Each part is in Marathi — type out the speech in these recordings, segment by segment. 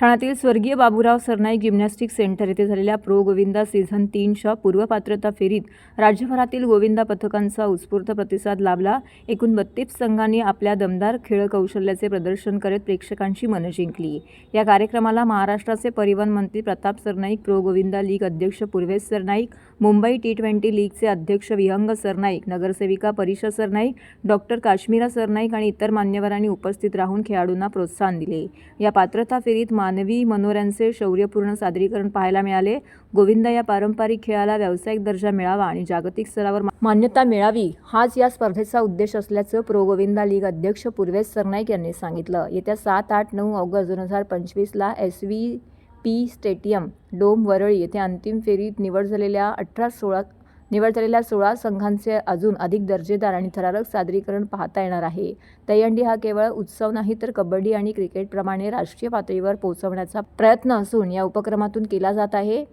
ठाण्यातील स्वर्गीय बाबूराव सरनाईक जिम्नॅस्टिक सेंटर येथे झालेल्या प्रो गोविंदा सीझन तीनच्या पूर्वपात्रता फेरीत राज्यभरातील गोविंदा पथकांचा उत्स्फूर्त प्रतिसाद लाभला. एकूण बत्तीस संघांनी आपल्या दमदार खेळ कौशल्याचे प्रदर्शन करत प्रेक्षकांची मनं जिंकली. या कार्यक्रमाला महाराष्ट्राचे परिवहन मंत्री प्रताप सरनाईक प्रो गोविंदा लीग अध्यक्ष पूर्वेश सरनाईक मुंबई टी ट्वेंटी लीगचे अध्यक्ष विहंग सरनाईक नगरसेविका परिषद सरनाईक डॉक्टर काश्मीरा सरनाईक आणि इतर मान्यवरांनी उपस्थित राहून खेळाडूंना प्रोत्साहन दिले. या पात्रता फेरीत मानवी मनोऱ्यांचे शौर्यपूर्ण सादरीकरण पाहायला मिळाले. गोविंदा या पारंपरिक खेळाला व्यावसायिक दर्जा मिळावा आणि जागतिक स्तरावर मान्यता मिळावी हाच या स्पर्धेचा उद्देश असल्याचं प्रो गोविंदा लीग अध्यक्ष पूर्वेश सरनाईक यांनी सांगितलं. येत्या सात आठ नऊ ऑगस्ट दोन हजार पंचवीसला S V P stadium dome Worli येथे अंतिम फेरीत निवड झालेल्या अठरा सोळा निवड झालेल्या सोळा संघांचे अजून अधिक दर्जेदार आणि थरारक सादरीकरण पाहता येणार आहे. दहीहंडी हा केवळ उत्सव नाही तर कबड्डी आणि क्रिकेटप्रमाणे राष्ट्रीय पातळीवर पोहोचवण्याचा प्रयत्न असून या उपक्रमातून केला जात आहे.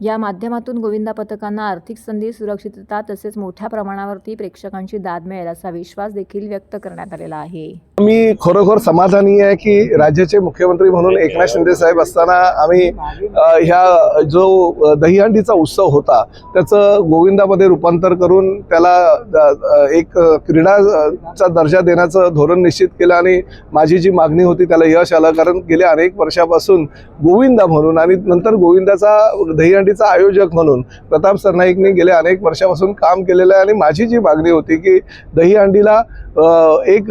या माध्यमातून गोविंदा पथकांना आर्थिक संधी सुरक्षितता तसेच मोठ्या प्रमाणावरती प्रेक्षकांची दाद मिळेल असा विश्वास देखील व्यक्त करण्यात आलेला आहे. मी खरोखर समाधानी आहे की राज्याचे मुख्यमंत्री म्हणून एकनाथ शिंदे साहेब असताना आम्ही ह्या जो दहीहंडीचा उत्सव होता त्याचं गोविंदामध्ये रूपांतर करून त्याला एक क्रीडाचा दर्जा देण्याचं धोरण निश्चित केलं आणि माझी जी मागणी होती त्याला यश आलं. कारण गेल्या अनेक वर्षापासून गोविंदा म्हणून आणि नंतर गोविंदाचा दहीहंडी दहीहंडीचा आयोजक म्हणून प्रताप सरनाईकने गेल्या अनेक वर्षापासून काम केलेलं आहे आणि माझी जी मागणी होती की दहीहंडीला एक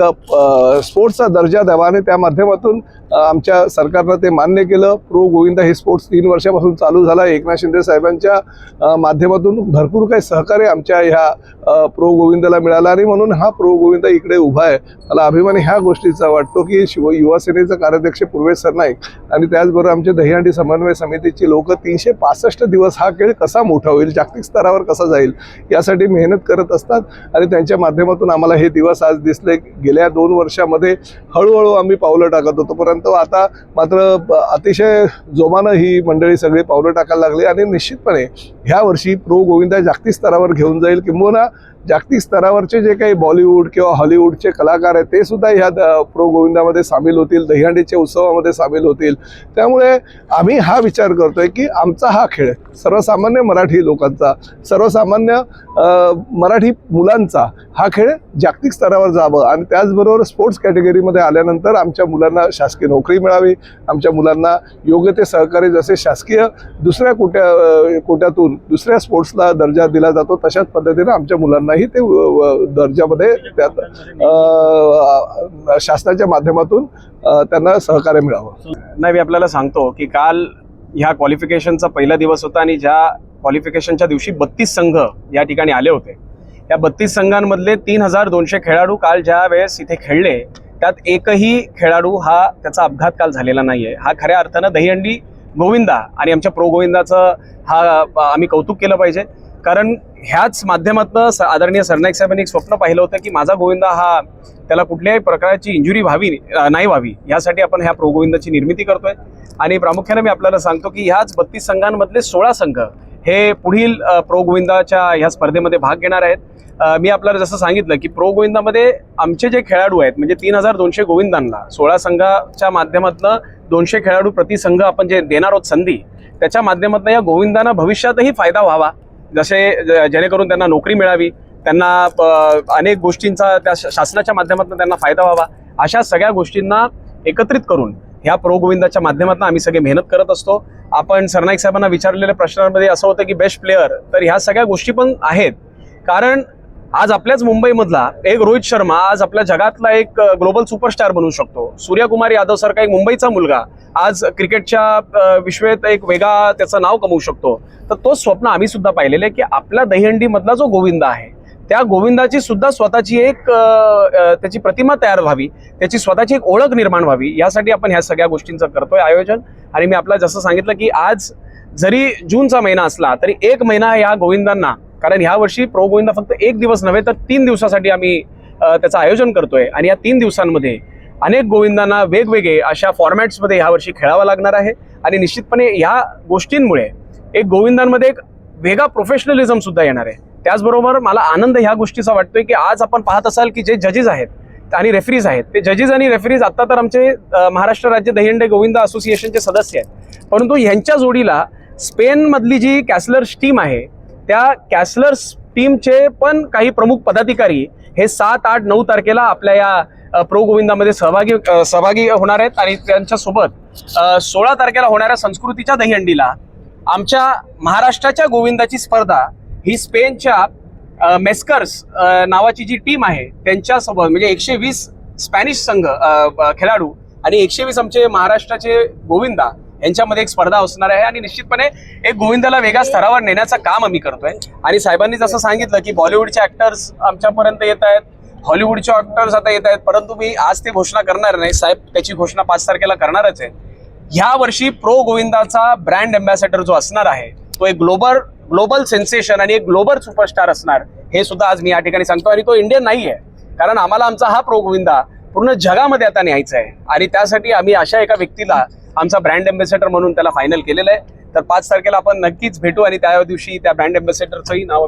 स्पोर्ट्सचा दर्जा द्यावा आणि त्या माध्यमातून आमच्या सरकारनं ते मान्य केलं. प्रो गोविंदा हे स्पोर्ट्स तीन वर्षापासून चालू झाला. एकनाथ शिंदे साहेबांच्या माध्यमातून भरपूर काही सहकार्य आमच्या ह्या प्रो गोविंदाला मिळालं आणि म्हणून हा प्रो गोविंदा इकडे उभा आहे. मला अभिमान ह्या गोष्टीचा वाटतो की शिव युवासेनेचा कार्याध्यक्ष पूर्वेश सरनाईक आणि त्याचबरोबर आमच्या दहीहंडी समन्वय समितीची लोक तीनशे पासष्ट दिवस हा खेळ कसा मोठा होईल जागतिक स्तरावर कसा जाईल यासाठी मेहनत करत असतात आणि त्यांच्या माध्यमातून आम्हाला हे दिवस आज दिसले गेल्या दोन वर्षामध्ये हळूहळू आम्ही पावलं टाकत होतो. परंतु आता मात्र अतिशय जोमानं ही मंडळी सगळी पावलं टाकायला लागली आणि निश्चितपणे ह्या वर्षी प्रो गोविंदा जागतिक स्तरावर घेऊन जाईल किंबहुना जागतिक स्तरावरचे जे काही बॉलिवूड किंवा हॉलिवूडचे कलाकार आहेत ते सुद्धा ह्या द- प्रो गोविंदामध्ये सामील होतील दहीहंडीच्या उत्सवामध्ये सामील होतील. त्यामुळे आम्ही हा विचार करतोय की आमचा हा खेळ सर्वसामान्य मराठी लोकांचा सर्वसामान्य मराठी मुलांचा हा खेळ जागतिक स्तरावर जावं आणि त्याचबरोबर स्पोर्ट्स कॅटेगरीमध्ये आल्यानंतर आमच्या मुलांना शासकीय नोकरी मिळावी आमच्या मुलांना योग्य ते सहकार्य जसे शासकीय दुसऱ्या कोट्या कोट्यातून दुसऱ्या स्पोर्ट्सला दर्जा दिला जातो तशाच पद्धतीने आमच्या मुलांना नाही ते दर्जामध्ये त्यात शासनाच्या माध्यमातून त्यांना सहकार्य मिळावं. नाही मी आपल्याला सांगतो की काल ह्या क्वालिफिकेशनचा पहिला दिवस होता आणि ज्या क्वालिफिकेशनच्या दिवशी बत्तीस संघ या ठिकाणी आले होते. या बत्तीस संघांमधले तीन हजार दोनशे खेळाडू काल ज्या वेळेस इथे खेळले त्यात एकही खेळाडू हा त्याचा अपघात काल झालेला नाही आहे हा खऱ्या अर्थानं दहीहंडी गोविंदा आणि आमच्या प्रो गोविंदाचं हा आम्ही कौतुक केलं पाहिजे. कारण ह्याच माध्यमातून आदरणीय सरनाईक साहेबांनी एक स्वप्न पाहिलं होतं की माझा गोविंदा हा त्याला कुठल्याही प्रकारची इंजुरी व्हावी नाही व्हावी यासाठी आपण ह्या प्रो गोविंदाची निर्मिती करतोय. आणि प्रामुख्याने मी आपल्याला सांगतो की ह्याच बत्तीस संघांमधले सोळा संघ हे पुढील प्रो गोविंदाच्या ह्या स्पर्धेमध्ये भाग घेणार आहेत. मी आपल्याला जसं सांगितलं की प्रो गोविंदामध्ये आमचे जे खेळाडू आहेत म्हणजे तीन हजार दोनशे गोविंदांना सोळा संघाच्या माध्यमातनं दोनशे खेळाडू प्रति संघ आपण जे देणार आहोत संधी त्याच्या माध्यमातून या गोविंदांना भविष्यातही फायदा व्हावा. जसे ज- जेणेकरून त्यांना नोकरी मिळावी त्यांना अनेक गोष्टींचा त्या शासनाच्या माध्यमातून त्यांना फायदा व्हावा अशा सगळ्या गोष्टींना एकत्रित करून ह्या प्रो गोविंदाच्या माध्यमातून आम्ही सगळे मेहनत करत असतो. आपण सरनाईक साहेबांना विचारलेल्या प्रश्नांमध्ये असं होतं की बेस्ट प्लेअर तर ह्या सगळ्या गोष्टी पण आहेत. कारण आज आपल्याच मुंबईमधला एक रोहित शर्मा आज आपल्या जगातला एक ग्लोबल सुपरस्टार बनू शकतो. सूर्यकुमार यादव सारखा एक मुंबईचा मुलगा आज क्रिकेटच्या विश्वेत एक वेगळा त्याचं नाव कमवू शकतो. तर तो स्वप्न आम्ही सुद्धा पाहिलेलं आहे की आपल्या दहीहंडीमधला जो गोविंदा आहे त्या गोविंदाची सुद्धा स्वतःची एक त्याची प्रतिमा तयार व्हावी त्याची स्वतःची एक ओळख निर्माण व्हावी यासाठी आपण ह्या सगळ्या गोष्टींचं करतोय आयोजन. आणि मी आपल्याला जसं सांगितलं की आज जरी जूनचा महिना असला तरी एक महिना या गोविंदांना कारण ह्या वर्षी प्रो गोविंदा फक्त एक दिवस नव्हे तर तीन दिवसासाठी आम्ही त्याचं आयोजन करतोय. आणि या तीन दिवसांमध्ये अनेक गोविंदांना वेगवेगळे अशा फॉर्मॅट्समध्ये ह्यावर्षी खेळावं लागणार आहे. आणि निश्चितपणे ह्या गोष्टींमुळे एक गोविंदांमध्ये एक वेगळा प्रोफेशनलिझम सुद्धा येणार आहे. त्याचबरोबर मला आनंद ह्या गोष्टीचा वाटतोय की आज आपण पाहत असाल की जे जजेस आहेत आणि रेफरीज आहेत ते जजेस आणि रेफरीज आता तर आमचे महाराष्ट्र राज्य दहीहंडे गोविंदा असोसिएशनचे सदस्य आहेत. परंतु ह्यांच्या जोडीला स्पेनमधली जी कॅसलर्स टीम आहे त्या कॅसलर्स टीमचे पण काही प्रमुख पदाधिकारी हे सात आठ नऊ तारखेला आपल्या या प्रो गोविंदामध्ये सहभागी सहभागी होणार आहेत आणि त्यांच्यासोबत सोळा तारखेला होणाऱ्या संस्कृतीच्या दहीहंडीला आमच्या महाराष्ट्राच्या गोविंदाची स्पर्धा ही स्पेनच्या मेस्कर्स नावाची जी टीम आहे त्यांच्यासोबत म्हणजे एकशे वीस स्पॅनिश संघ खेळाडू आणि एकशे वीस आमचे महाराष्ट्राचे गोविंदा यांच्यामध्ये एक स्पर्धा असणार आहे आणि निश्चितपणे एक गोविंदाला वेगळ्या स्तरावर नेण्याचं काम आम्ही करतोय. आणि साहेबांनी जसं सांगितलं की बॉलिवूडचे ऍक्टर्स आमच्यापर्यंत येत आहेत हॉलिवूडचे ऍक्टर्स आता येत आहेत परंतु मी आज ते घोषणा करणार नाही. साहेब त्याची घोषणा पाच तारखेला करणारच आहे. ह्या वर्षी प्रो गोविंदाचा ब्रँड अँबॅसेडर जो असणार आहे तो एक ग्लोबल ग्लोबल सेन्सेशन आणि एक ग्लोबल सुपरस्टार असणार हे सुद्धा आज मी या ठिकाणी सांगतो आणि तो इंडियन नाही आहे कारण आम्हाला आमचा हा प्रो गोविंदा पूर्ण जगामध्ये आता न्यायचा आहे. आणि त्यासाठी आम्ही अशा एका व्यक्तीला आमचा ब्रँड अँबॅसेडर म्हणून त्याला फायनल केलेलं आहे. तर पाच तारखेला आपण नक्कीच भेटू आणि त्या दिवशी त्या ब्रँड अँबॅसेडरचंही नाव